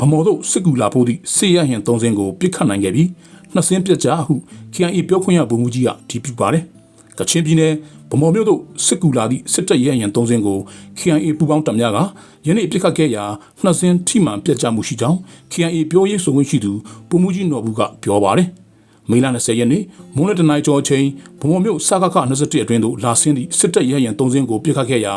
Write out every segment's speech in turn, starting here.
ဗမော်တို့စစ်ကူလာဖို့သည့်စေရဟင်သုံးစင်းကိုပြစ်ခတ်နိုင်ခဲ့ပြီးနှစ်စင်းပြက်ကြဟု KIA ပြောခွင့်ရဗိုလ်မှူးကြီးကဒီပြပါတယ်။ကချင်ပြည်နယ်ဗမော်မြို့သို့စစ်ကူလာသည့်စစ်တပ်ရဲဟင်သုံးစင်းကို KIA ပူးပေါင်းတပ်များကယနေ့ပြစ်ခတ်ခဲ့ရာနှစ်စင်းထိမှန်ပြက်ကြမှုရှိကြောင်း KIA ပြောရေးဆိုခွင့်ရှိသူဗိုလ်မှူးကြီးနော်ဘူးကပြောပါတယ်။မေလ20ရက်နေ့မွန်းလတနိုင်ကျော်အချိန်ဗမော်မြို့စကခ21အတွင်းသို့လာဆင်းသည့်စစ်တပ်ရဲဟင်သုံးစင်းကိုပြစ်ခတ်ခဲ့ရာ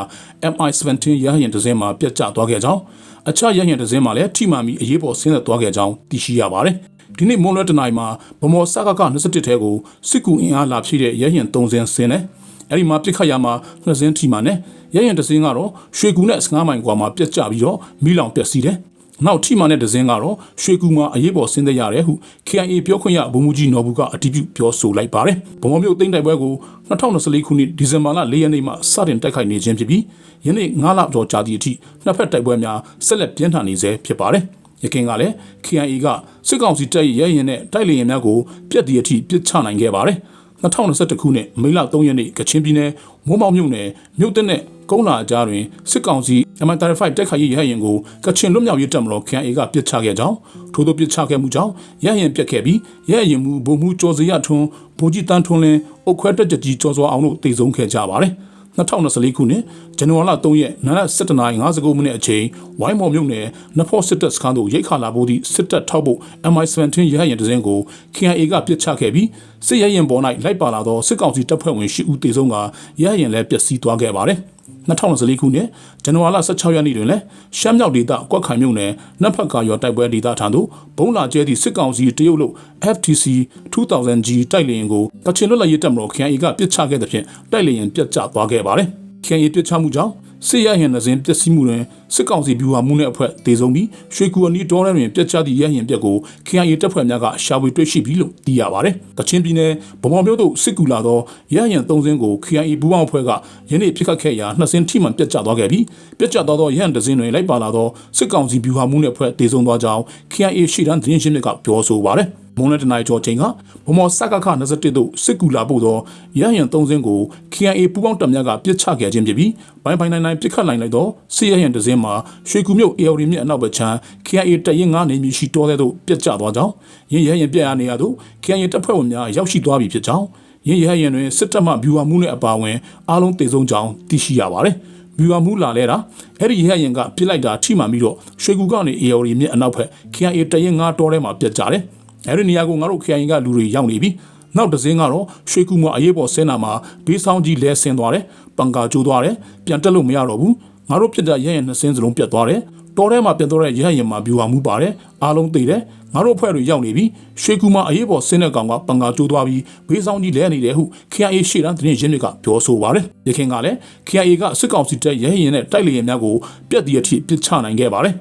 MI17 ရဲဟင်တစ်စင်းမှာပြက်ကျသွားခဲ့ကြောင်း အခြားရဟင်တစ်စင်းမှာလည်းထိမှန်ပြီးအရေးပေါ်ဆင်းသက်သွားခဲ့ကြောင်းသိရှိရပါတယ်။ဒီနေ့မွန်လွဲတနိုင်မှာဗမော်စကက21ထဲကိုစစ်ကူအင်အားလာဖြည့်တဲ့ရဟင်3စင်းဆင်းတယ်။အဲဒီမှာပြစ်ခတ်ရမှာနှစ်စင်းထိမှန်တယ်။ရဟင်တစ်စင်းကတော့ရွှေကူနဲ့15မိုင်ကွာမှာပြက်ကျပြီးတော့မိလောင်ပျက်စီးတယ်။ နောက်ထိမှန်တဲ့ဒဇင်းကတော့ရွှေကူမှာအရေးပေါ်ဆင်းသက်ရတယ်ဟု KIA ပြောခွင့်ရဗိုလ်မှူးကြီးနော်ဘူးကအတည်ပြုပြောဆိုလိုက်ပါတယ်။ဗမော်မြို့သိမ်းတိုက်ပွဲကို2024ခုနှစ်ဒီဇင်ဘာလ4ရက်နေ့မှစတင်တိုက်ခိုက်နေခြင်းဖြစ်ပြီးယနေ့9လကျော်ကြာသည့်အထိနှစ်ဖက်တိုက်ပွဲများဆက်လက်ပြင်းထန်နေဆဲဖြစ်ပါတယ်။ရခိုင်ကလည်း KIA ကစစ်ကောင်စီတပ်ရဲ့ရဲရင်နဲ့တိုက်လေရင်များကိုပြက်တီအထိပစ်ချနိုင်ခဲ့ပါတယ်။2021ခုနှစ်မေလ3ရက်နေ့ကချင်ပြည်နယ်မိုးမောက်မြို့နယ်မြို့တက်နဲ့ ကုန်းလာအကြားတွင်စစ်ကောင်စီ MI35 တက်ခိုက်ရေးရဟရင်ကိုကချင်လွတ်မြောက်ရေးတပ်မတော် KIA ကပစ်ချခဲ့ကြောင်းထို့သောပစ်ချခဲ့မှုကြောင့်ရဟရင်ပြက်ခဲ့ပြီးရဟရင်မူဗိုလ်မှူးကျော်စရထွန်းဗိုလ်ကြီးတန်းထွန်းလင်းအုတ်ခွဲတက်ကြကြီးကျော်စောအောင်တို့တည်ဆုံခဲ့ကြပါတယ်။2024ခုနှစ်ဇန်နဝါရီလ3ရက်နာရီ7:59မိနစ်အချိန်ဝိုင်းမော်မြို့နယ်နဖော့စစ်တပ်စခန်းသို့ရိတ်ခါလာဖို့သည့်စစ်တပ်ထောက်ဖို့ MI17 ရဟရင်တစင်းကို KIA ကပြစ်ချခဲ့ပြီးစစ်ရဟရင်ပေါ်၌လိုက်ပါလာသောစစ်ကောင်စီတပ်ဖွဲ့ဝင်10ဦးတေဆုံးကရဟရင်လည်းပျက်စီးသွားခဲ့ပါတယ်။ 2024ခုနှစ်ဇန်နဝါရီလ16ရက်နေ့တွင်လည်းရှမ်းမြောက်ဒေသကွက်ခိုင်မြို့နယ်နတ်ဖတ်ကာရော်တိုက်ပွဲဒေသထံသို့ဘုံလာကျဲသည့်စစ်ကောင်စီတရုတ်လို့ FTC 2000G တိုက်လေယာဉ်ကိုကချင်လွတ်လပ်ရေးတပ်မတော် KIA ကပစ်ချခဲ့တဲ့ဖြင့်တိုက်လေယာဉ်ပြတ်ကျသွားခဲ့ပါတယ်။ KIA ပစ်ချမှုကြောင့် စစ်ရဟင်နှစဉ်ပျက်စီးမှုတွင်စစ်ကောင်စီဗျူဟာမှုနှင့်အဖွဲ့ဒေဆုံးပြီးရွှေကူအနီးတောထဲတွင်ပြက်ကျသည့်ရဟင်ပြက်ကို KIA တပ်ဖွဲ့များကရှာဖွေတွေ့ရှိပြီလို့သိရပါတယ်။ကချင်ပြည်နယ်ဗမော်မြို့သို့စစ်ကူလာသောရဟင်၃စင်းကို KIA ဘူပေါင်းအဖွဲ့ကယနေ့ပြစ်ခတ်ခဲ့ရာနှစ်စင်းထိမှန်ပြက်ကျသွားခဲ့ပြီးပြက်ကျသွားသောရဟင်တစ်စင်းတွင်လိုက်ပါလာသောစစ်ကောင်စီဗျူဟာမှုနှင့်အဖွဲ့ဒေဆုံးသွားကြောင်း KIA ရှိတန်းသတင်းရှင်းမြစ်ကပြောဆိုပါတယ်။ မွန်လက်တနိုင်ကျော်ချိန်ကဗမော်စကခ21တို့စစ်ကူလာဖို့သောရဟယံ3စင်းကို KIA ပူးပေါင်းတပ်များကပြစ်ချခဲ့ခြင်းဖြစ်ပြီးဘိုင်ဘိုင်နိုင်နိုင်ပြစ်ခတ်နိုင်လိုက်သောစစ်ရဟယံတစ်စင်းမှာရွှေကူမြို့ AOD မြစ်အနောက်ဘက်ခြမ်း KIA တပ်ရင်း9နေမြေရှိတောတဲ့သို့ပြစ်ကျသွားကြောင်းရင်းရဟယံပြက်ရနေရသို့ KIA တပ်ဖွဲ့ဝင်များရောက်ရှိသွားပြီဖြစ်ကြောင်းရင်းရဟယံတွင်စစ်တပ်မှဗျူဟာမှုနှင့်အပါအဝင်အားလုံးတည်ဆုံကြောင်းသိရှိရပါတယ်ဗျူဟာမှုလာလဲတာအဲ့ဒီရဟယံကပြစ်လိုက်တာထိမှန်ပြီးတော့ရွှေကူကနေ AOD မြစ်အနောက်ဘက် KIA တပ်ရင်း9တောထဲမှာပြစ်ကြတယ် အဲ့ဒီနေရာကိုငါတို့ KIA ကလူတွေရောက်နေပြီနောက်တစ်စင်းကတော့ရွှေကူမအရေးပေါ်ဆင်းတာမှာဘေးဆောင်ကြီးလဲဆင်းသွားတယ်ပန်ကာကျိုးသွားတယ်ပြန်တက်လို့မရတော့ဘူးငါတို့ပြစ်တဲ့ရရင်နှစ်စင်းစလုံးပြတ်သွားတယ်တော်ထဲမှာပြတ်သွားတဲ့ရဟရင်မှာဗျူဟာမှုပါတယ်အားလုံးသိတယ်ငါတို့အဖွဲ့တွေရောက်နေပြီရွှေကူမအရေးပေါ်ဆင်းတဲ့ကောင်ကပန်ကာကျိုးသွားပြီးဘေးဆောင်ကြီးလဲနေတယ်ဟု KIA ရှေ့တန်းသတင်းရင်းမြစ်ကပြောဆိုပါတယ်ရခင်ကလည်း KIA ကစစ်ကောင်စီတပ်ရဟရင်နဲ့တိုက်လေယာဉ်များကိုပြက်တီအထိပစ်ချနိုင်ခဲ့ပါတယ်